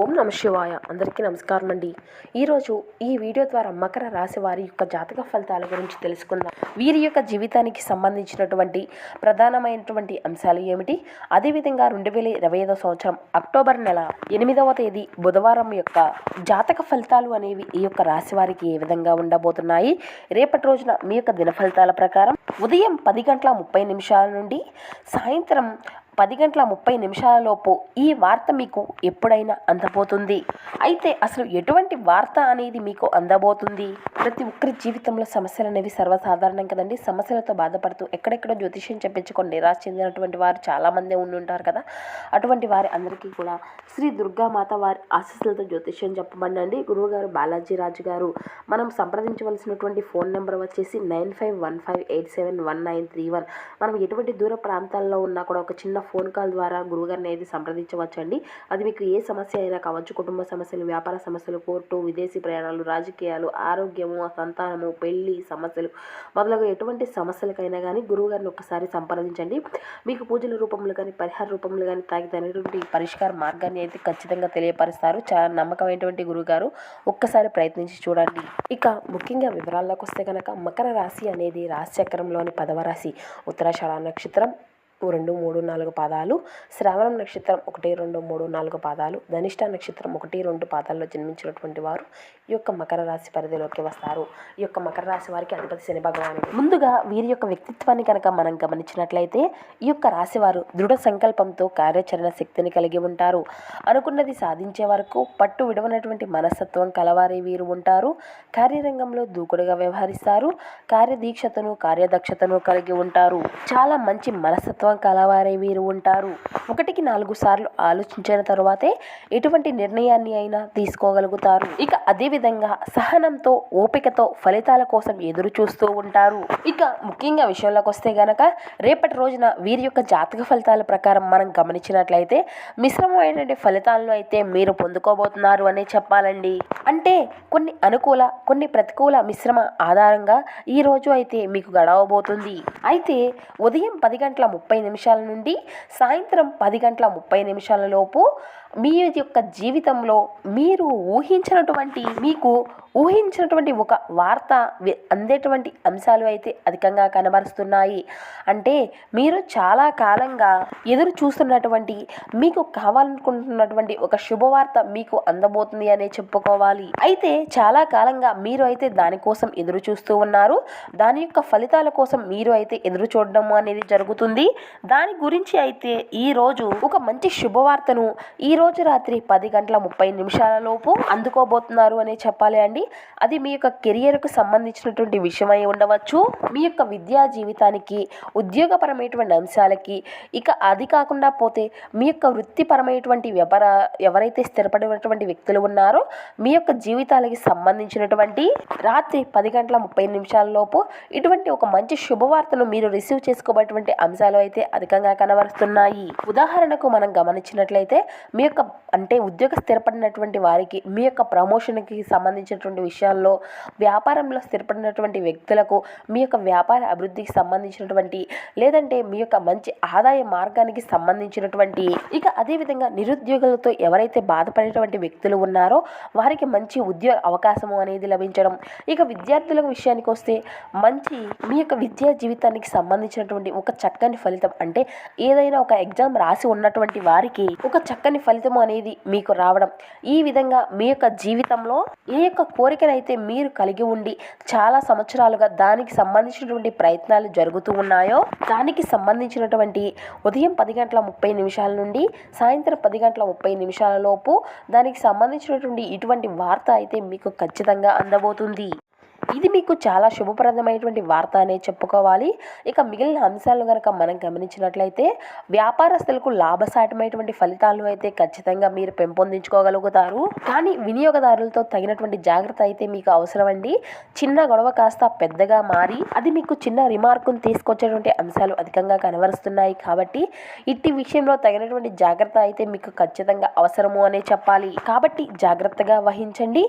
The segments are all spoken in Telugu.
ఓం నమ శివాయ. అందరికీ నమస్కారం అండి ఈరోజు ఈ వీడియో ద్వారా మకర రాశి వారి యొక్క జాతక ఫలితాల గురించి తెలుసుకుందాం. వీరి యొక్క జీవితానికి సంబంధించినటువంటి ప్రధానమైనటువంటి అంశాలు ఏమిటి? అదేవిధంగా రెండు వేల ఇరవై ఐదో సంవత్సరం అక్టోబర్ నెల ఎనిమిదవ తేదీ బుధవారం యొక్క జాతక ఫలితాలు అనేవి ఈ యొక్క రాశి వారికి ఏ విధంగా ఉండబోతున్నాయి? రేపటి రోజున మీ యొక్క దిన ఫలితాల ప్రకారం ఉదయం పది గంటల ముప్పై నిమిషాల నుండి సాయంత్రం పది గంటల ముప్పై నిమిషాలలోపు ఈ వార్త మీకు ఎప్పుడైనా అందబోతుంది. అయితే అసలు ఎటువంటి వార్త అనేది మీకు అందబోతుంది? ప్రతి ఒక్కరి జీవితంలో సమస్యలు అనేవి సర్వసాధారణం కదండి. సమస్యలతో బాధపడుతూ ఎక్కడెక్కడో జ్యోతిష్యం చెప్పించుకొని నిరాశ చెందినటువంటి వారు చాలామంది ఉండి ఉంటారు కదా. అటువంటి వారి అందరికీ కూడా శ్రీ దుర్గామాత వారి ఆశీస్సులతో జ్యోతిష్యం చెప్పబడండి గురువుగారు బాలాజీ రాజు గారు మనం సంప్రదించవలసినటువంటి ఫోన్ నెంబర్ వచ్చేసి nine five one five eight seven one nine three one. మనం ఎటువంటి దూర ప్రాంతాల్లో ఉన్నా కూడా ఒక చిన్న ఫోన్ కాల్ ద్వారా గురువుగారిని అయితే సంప్రదించవచ్చండి. అది మీకు ఏ సమస్య అయినా కావచ్చు కుటుంబ సమస్యలు వ్యాపార సమస్యలు కోర్టు విదేశీ ప్రయాణాలు రాజకీయాలు ఆరోగ్యము సంతానము పెళ్ళి సమస్యలు మొదలగు ఎటువంటి సమస్యలకైనా కానీ గురువుగారిని ఒకసారి సంప్రదించండి. మీకు పూజల రూపంలో కానీ పరిహార రూపంలో కానీ తాగితేనేటువంటి పరిష్కార మార్గాన్ని అయితే ఖచ్చితంగా తెలియపరుస్తారు. చాలా నమ్మకమైనటువంటి గురువుగారు ఒక్కసారి ప్రయత్నించి చూడండి. ఇక ముఖ్యంగా వివరాల్లోకి వస్తే కనుక మకర రాశి అనేది రాశి చక్రంలోని పదవ రాశి ఉత్తరాషాఢ నక్షత్రం. రెండు మూడు నాలుగు పాదాలు. శ్రావణం నక్షత్రం ఒకటి రెండు మూడు నాలుగు పాదాలు. ధనిష్ట నక్షత్రం ఒకటి రెండు పాదాల్లో జన్మించినటువంటి వారు. ఈ యొక్క మకర రాశి పరిధిలోకి వస్తారు. ఈ యొక్క మకర రాశి వారికి అధిపతి శని భగవానుడు. ముందుగా వీరి యొక్క వ్యక్తిత్వాన్ని కనుక మనం గమనించినట్లయితే ఈ యొక్క రాశి వారు దృఢ సంకల్పంతో కార్యాచరణ శక్తిని కలిగి ఉంటారు. అనుకున్నది సాధించే వరకు పట్టు విడవనటువంటి మనస్తత్వం కలవారే వీరు ఉంటారు. కార్యరంగంలో దూకుడుగా వ్యవహరిస్తారు. కార్యదీక్షతను కార్యదక్షతను కలిగి ఉంటారు. చాలా మంచి మనస్తత్వం కలవారే వీరు ఉంటారు. ఒకటికి నాలుగు సార్లు ఆలోచించిన తర్వాతే ఎటువంటి నిర్ణయాన్ని అయినా తీసుకోగలుగుతారు. ఇక అదేవిధంగా సహనంతో ఓపికతో ఫలితాల కోసం ఎదురు చూస్తూ ఉంటారు. ఇక ముఖ్యంగా విషయంలోకి వస్తే గనక రేపటి రోజున వీరి యొక్క జాతక ఫలితాల ప్రకారం మనం గమనించినట్లయితే మిశ్రమమైనటువంటి ఫలితాలను అయితే మీరు పొందుకోబోతున్నారు అనే చెప్పాలండి. అంటే కొన్ని అనుకూల కొన్ని ప్రతికూల మిశ్రమ ఆధారంగా ఈ రోజు అయితే మీకు గడవబోతుంది. అయితే ఉదయం పది గంటల ముప్పై నిమిషాల నుండి సాయంత్రం పది గంటల ముప్పై నిమిషాల లోపు మీ యొక్క జీవితంలో మీరు ఊహించినటువంటి మీకు ఊహించినటువంటి ఒక వార్త అందేటువంటి అంశాలు అయితే అధికంగా కనబరుస్తున్నాయి. అంటే మీరు చాలా కాలంగా ఎదురు చూస్తున్నటువంటి మీకు కావాలనుకుంటున్నటువంటి ఒక శుభవార్త మీకు అందబోతుంది అనే చెప్పుకోవాలి. అయితే చాలా కాలంగా మీరు అయితే దానికోసం ఎదురు చూస్తూ ఉన్నారు. దాని యొక్క ఫలితాల కోసం మీరు అయితే ఎదురు చూడడం అనేది జరుగుతుంది. దాని గురించి అయితే ఈ రోజు ఒక మంచి శుభవార్తను ఈ రోజు రాత్రి పది గంటల ముప్పై నిమిషాల లోపు అందుకోబోతున్నారు అనే చెప్పాలి అండి. అది మీ యొక్క కెరియర్కు సంబంధించినటువంటి విషయమై ఉండవచ్చు. మీ యొక్క విద్యా జీవితానికి ఉద్యోగపరమైనటువంటి అంశాలకి ఇక అది కాకుండా పోతే మీ యొక్క వృత్తిపరమైనటువంటి వ్యాపార ఎవరైతే స్థిరపడినటువంటి వ్యక్తులు ఉన్నారో మీ యొక్క జీవితాలకి సంబంధించినటువంటి రాత్రి పది గంటల ముప్పై నిమిషాల లోపు ఇటువంటి ఒక మంచి శుభవార్తను మీరు రిసీవ్ చేసుకోబటువంటి అంశాలు అయితే అధికంగా కనబరుస్తున్నాయి. ఉదాహరణకు మనం గమనించినట్లయితే మీ యొక్క అంటే ఉద్యోగ స్థిరపడినటువంటి వారికి మీ యొక్క ప్రమోషన్కి సంబంధించినటువంటి విషయాల్లో వ్యాపారంలో స్థిరపడినటువంటి వ్యక్తులకు మీ యొక్క వ్యాపార అభివృద్ధికి సంబంధించినటువంటి లేదంటే మీ యొక్క మంచి ఆదాయ మార్గానికి సంబంధించినటువంటి ఇక అదేవిధంగా నిరుద్యోగులతో ఎవరైతే బాధపడేటువంటి వ్యక్తులు ఉన్నారో వారికి మంచి ఉద్యోగ అవకాశము అనేది లభించడం. ఇక విద్యార్థుల విషయానికి వస్తే మంచి మీ యొక్క విద్యా జీవితానికి సంబంధించినటువంటి ఒక చక్కని ఫలితం అంటే ఏదైనా ఒక ఎగ్జామ్ రాసి ఉన్నటువంటి వారికి ఒక చక్కని ఫలితం అనేది మీకు రావడం. ఈ విధంగా మీ యొక్క జీవితంలో ఏ యొక్క కోరికనైతే మీరు కలిగి ఉండి చాలా సంవత్సరాలుగా దానికి సంబంధించినటువంటి ప్రయత్నాలు జరుగుతూ ఉన్నాయో దానికి సంబంధించినటువంటి ఉదయం పది గంటల ముప్పై నిమిషాల నుండి సాయంత్రం పది గంటల ముప్పై నిమిషాల లోపు దానికి సంబంధించినటువంటి ఇటువంటి వార్త అయితే మీకు ఖచ్చితంగా అందబోతుంది. ఇది మీకు చాలా శుభప్రదమైనటువంటి వార్త అనే చెప్పుకోవాలి. ఇక మిగిలిన అంశాలను కనుక మనం గమనించినట్లయితే వ్యాపారస్తులకు లాభసాటమైనటువంటి ఫలితాలు అయితే ఖచ్చితంగా మీరు పెంపొందించుకోగలుగుతారు. కానీ వినియోగదారులతో తగినటువంటి జాగ్రత్త అయితే మీకు అవసరం అండి చిన్న గొడవ కాస్త పెద్దగా మారి అది మీకు చిన్న రిమార్కును తీసుకొచ్చేటువంటి అంశాలు అధికంగా కనబరుస్తున్నాయి కాబట్టి ఇట్టి విషయంలో తగినటువంటి జాగ్రత్త అయితే మీకు ఖచ్చితంగా అవసరము అనే చెప్పాలి. కాబట్టి జాగ్రత్తగా వహించండి.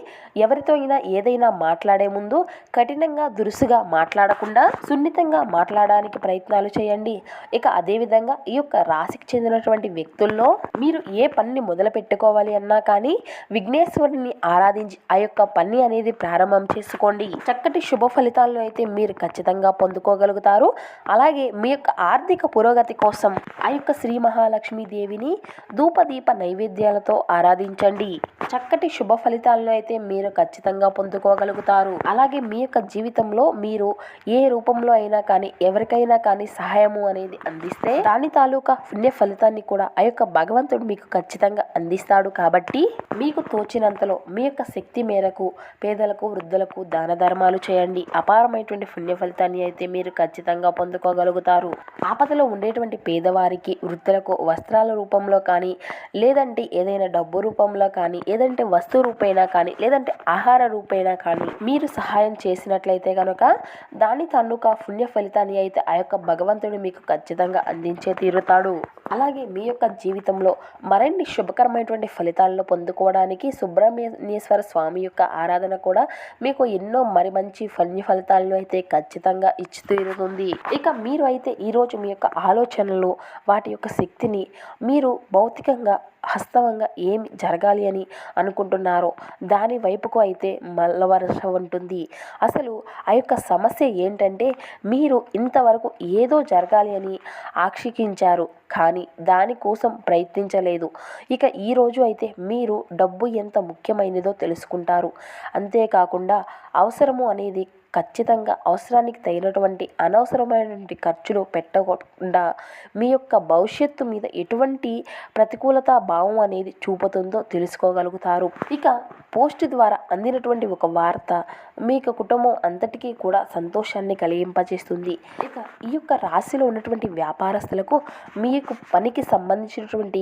ఎవరితో అయినా ఏదైనా మాట్లాడే ముందు కఠినంగా దురుసుగా మాట్లాడకుండా సున్నితంగా మాట్లాడడానికి ప్రయత్నాలు చేయండి. ఇక అదేవిధంగా ఈ యొక్క రాశికి చెందినటువంటి వ్యక్తుల్లో మీరు ఏ పనిని మొదలు పెట్టుకోవాలి అన్నా కానీ విఘ్నేశ్వరుని ఆరాధించి ఆ యొక్క పని అనేది ప్రారంభం చేసుకోండి. చక్కటి శుభ ఫలితాలను అయితే మీరు ఖచ్చితంగా పొందుకోగలుగుతారు. అలాగే మీ యొక్క ఆర్థిక పురోగతి కోసం ఆ యొక్క శ్రీ మహాలక్ష్మి దేవిని ధూపదీప నైవేద్యాలతో ఆరాధించండి. చక్కటి శుభ ఫలితాలను అయితే మీరు ఖచ్చితంగా పొందుకోగలుగుతారు. అలాగే మీ యొక్క జీవితంలో మీరు ఏ రూపంలో అయినా కానీ ఎవరికైనా కానీ సహాయము అనేది అందిస్తే దాని తాలూకా పుణ్య ఫలితాన్ని కూడా ఆ యొక్క భగవంతుడు మీకు ఖచ్చితంగా అందిస్తాడు కాబట్టి మీకు తోచినంతలో మీ యొక్క శక్తి మేరకు పేదలకు వృద్ధులకు దాన ధర్మాలు చేయండి. అపారమైనటువంటి పుణ్య ఫలితాన్ని అయితే మీరు ఖచ్చితంగా పొందుకోగలుగుతారు. ఆపదలో ఉండేటువంటి పేదవారికి వృద్ధులకు వస్త్రాల రూపంలో కానీ లేదంటే ఏదైనా డబ్బు రూపంలో కానీ ఏదంటే వస్తు రూపేణా కానీ లేదంటే ఆహార రూపేణా కానీ మీరు సహాయం చేసినట్లయితే కనుక దాని తన్నుక పుణ్య ఫలితాన్ని అయితే ఆ యొక్క భగవంతుడు మీకు ఖచ్చితంగా అందించే తీరుతాడు. అలాగే మీ యొక్క జీవితంలో మరిన్ని శుభకరమైనటువంటి ఫలితాలను పొందుకోవడానికి సుబ్రహ్మణ్యేశ్వర స్వామి యొక్క ఆరాధన కూడా మీకు ఎన్నో మరి మంచి పుణ్య ఫలితాలను అయితే ఖచ్చితంగా ఇచ్చి తీరుతుంది. ఇక మీరు అయితే ఈరోజు మీ యొక్క ఆలోచనలు వాటి యొక్క శక్తిని మీరు భౌతికంగా హస్తవంగా ఏమి జరగాలి అని అనుకుంటున్నారో దాని వైపుకు అయితే మల్లవరస ఉంటుంది. అసలు ఆ యొక్క సమస్య ఏంటంటే మీరు ఇంతవరకు ఏదో జరగాలి అని ఆక్షికించారు కానీ దానికోసం ప్రయత్నించలేదు. ఇక ఈరోజు అయితే మీరు డబ్బు ఎంత ముఖ్యమైనదో తెలుసుకుంటారు. అంతేకాకుండా అవసరము అనేది ఖచ్చితంగా అవసరానికి తగినటువంటి అనవసరమైనటువంటి ఖర్చులు పెట్టకుండా మీ యొక్క భవిష్యత్తు మీద ఎటువంటి ప్రతికూలత భావం అనేది చూపుతుందో తెలుసుకోగలుగుతారు. ఇక పోస్ట్ ద్వారా అందినటువంటి ఒక వార్త మీ యొక్క కుటుంబం అంతటికీ కూడా సంతోషాన్ని కలిగింపజేస్తుంది. ఇక ఈ యొక్క రాశిలో ఉన్నటువంటి వ్యాపారస్తులకు మీ యొక్క పనికి సంబంధించినటువంటి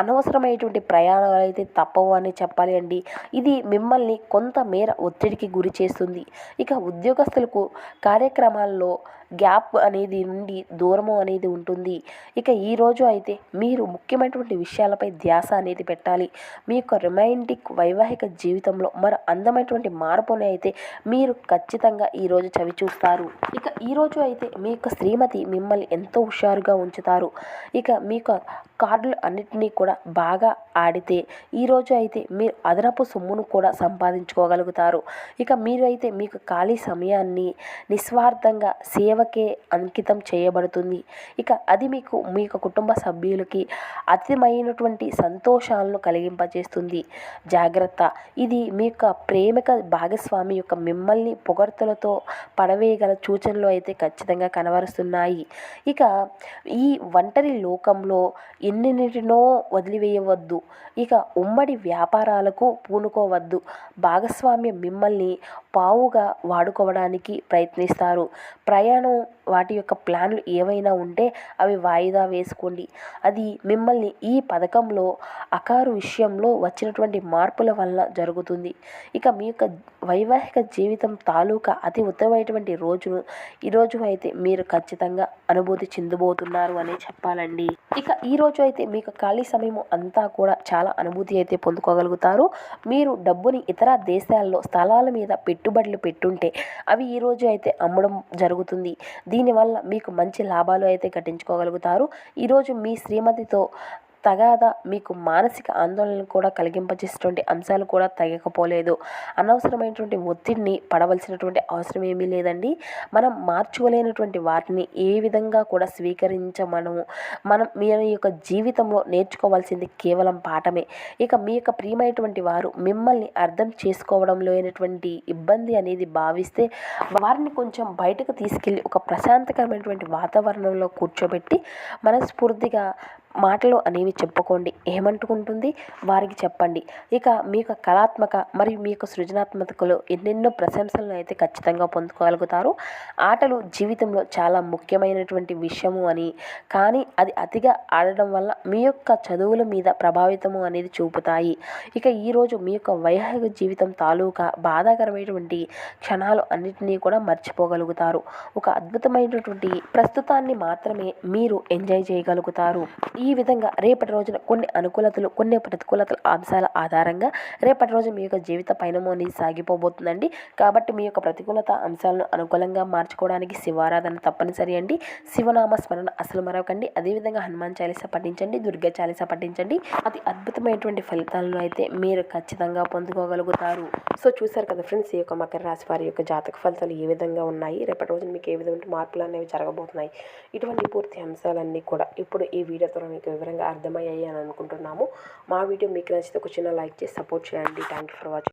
అనవసరమైనటువంటి ప్రయాణాలు అయితే తప్పవు అని చెప్పాలి అండి. ఇది మిమ్మల్ని కొంత మేర ఒత్తిడికి గురి చేస్తుంది. ఇక ఉద్యోగస్తులకు కార్యక్రమాల్లో గ్యాప్ అనేది నుండి దూరము అనేది ఉంటుంది. ఇక ఈరోజు అయితే మీరు ముఖ్యమైనటువంటి విషయాలపై ధ్యాస అనేది పెట్టాలి. మీ యొక్క రొమాంటిక్ వైవాహిక జీవితంలో మరో అందమైనటువంటి మార్పుని అయితే మీరు ఖచ్చితంగా ఈరోజు చవి చూస్తారు. ఇక ఈరోజు అయితే మీ యొక్క శ్రీమతి మిమ్మల్ని ఎంతో హుషారుగా ఉంచుతారు. ఇక మీ యొక్క కార్డులు అన్నిటినీ కూడా బాగా ఆడితే ఈరోజు అయితే మీరు అదనపు సొమ్మును కూడా సంపాదించుకోగలుగుతారు. ఇక మీరు అయితే మీకు ఖాళీ సమయాన్ని నిస్వార్థంగా సేవకే అంకితం చేయబడుతుంది. ఇక అది మీకు మీ యొక్క కుటుంబ సభ్యులకి అతిమైనటువంటి సంతోషాలను కలిగింపజేస్తుంది. జాగ్రత్త. ఇది మీ యొక్క ప్రేమిక భాగస్వామి యొక్క మిమ్మల్ని పొగడ్తలతో పడవేయగల సూచనలు అయితే ఖచ్చితంగా కనబరుస్తున్నాయి. ఇక ఈ ఒంటరి లోకంలో ఎన్నిటినో వదిలివేయవద్దు. ఇక ఉమ్మడి వ్యాపారాలకు పూనుకోవద్దు. భాగస్వామ్యం మిమ్మల్ని పావుగా చేసుకోవడానికి ప్రయత్నిస్తారు. ప్రయాణం వాటి యొక్క ప్లాన్లు ఏవైనా ఉంటే అవి వాయిదా వేసుకోండి. అది మిమ్మల్ని ఈ పథకంలో అకారు విషయంలో వచ్చినటువంటి మార్పుల వల్ల జరుగుతుంది. ఇక మీ యొక్క వైవాహిక జీవితం తాలూకా అతి ఉత్తమైనటువంటి రోజును ఈరోజు అయితే మీరు ఖచ్చితంగా అనుభూతి చెందబోతున్నారు అనే చెప్పాలండి. ఇక ఈరోజు అయితే మీకు ఖాళీ సమయం అంతా కూడా చాలా అనుభూతి అయితే పొందుకోగలుగుతారు. మీరు డబ్బుని ఇతర దేశాల్లో స్థలాల మీద పెట్టుబడులు పెట్టుంటే అవి ఈరోజు అయితే అమ్మడం జరుగుతుంది. దీనివల్ల మీకు మంచి లాభాలు అయితే గట్టించుకోగలుగుతారు ఈరోజు మీ శ్రీమతితో తగాదా మీకు మానసిక ఆందోళనలు కూడా కలిగింపజేసేటువంటి అంశాలు కూడా తగ్గకపోలేదు. అనవసరమైనటువంటి ఒత్తిడిని పడవలసినటువంటి అవసరం ఏమీ లేదండి. మనం మార్చుకోలేనటువంటి వాటిని ఏ విధంగా కూడా స్వీకరించమనము మనం మీ యొక్క జీవితంలో నేర్చుకోవాల్సింది కేవలం పాఠమే. ఇక మీ యొక్క ప్రియమైనటువంటి వారు మిమ్మల్ని అర్థం చేసుకోవడంలో అయినటువంటి ఇబ్బంది అనేది భావిస్తే వారిని కొంచెం బయటకు తీసుకెళ్ళి ఒక ప్రశాంతకరమైనటువంటి వాతావరణంలో కూర్చోబెట్టి మనస్ఫూర్తిగా మాటలు అనేవి చెప్పుకోండి. ఏమంటుకుంటుంది? వారికి చెప్పండి. ఇక మీ యొక్క కళాత్మక మరియు మీ యొక్క సృజనాత్మకలో ఎన్నెన్నో ప్రశంసలను అయితే ఖచ్చితంగా పొందుకోగలుగుతారు. ఆటలు జీవితంలో చాలా ముఖ్యమైనటువంటి విషయము అని. కానీ అది అతిగా ఆడడం వల్ల మీ యొక్క చదువుల మీద ప్రభావితము అనేది చూపుతాయి. ఇక ఈరోజు మీ యొక్క వైవాహిక జీవితం తాలూకా బాధాకరమైనటువంటి క్షణాలు అన్నిటినీ కూడా మర్చిపోగలుగుతారు. ఒక అద్భుతమైనటువంటి ప్రస్తుతాన్ని మాత్రమే మీరు ఎంజాయ్ చేయగలుగుతారు. ఈ ఈ విధంగా రేపటి రోజున కొన్ని అనుకూలతలు కొన్ని ప్రతికూలతల అంశాల ఆధారంగా రేపటి రోజు మీ యొక్క జీవిత పయనము అనేది సాగిపోబోతుందండి. కాబట్టి మీ యొక్క ప్రతికూలత అంశాలను అనుకూలంగా మార్చుకోవడానికి శివారాధన తప్పనిసరి అండి. శివనామ స్మరణ అసలు మరొకండి అదేవిధంగా హనుమాన్ చాలీస పఠించండి దుర్గా చాలీస పఠించండి. అతి అద్భుతమైనటువంటి ఫలితాలను అయితే మీరు ఖచ్చితంగా పొందుకోగలుగుతారు. సో చూసారు కదా ఫ్రెండ్స్ ఈ యొక్క మకర రాశి వారి యొక్క జాతక ఫలితాలు ఏ విధంగా ఉన్నాయి? రేపటి రోజున మీకు ఏ విధమైన మార్పులు అనేవి జరగబోతున్నాయి? ఇటువంటి పూర్తి అంశాలన్నీ కూడా ఇప్పుడు ఈ వీడియో ద్వారా మీకు వివరంగా అర్థమయ్యాయి అని అనుకుంటున్నాము. మా వీడియో మీకు నచ్చితే ఒక చిన్న లైక్ చేసి సపోర్ట్ చేయండి. Thank you for watching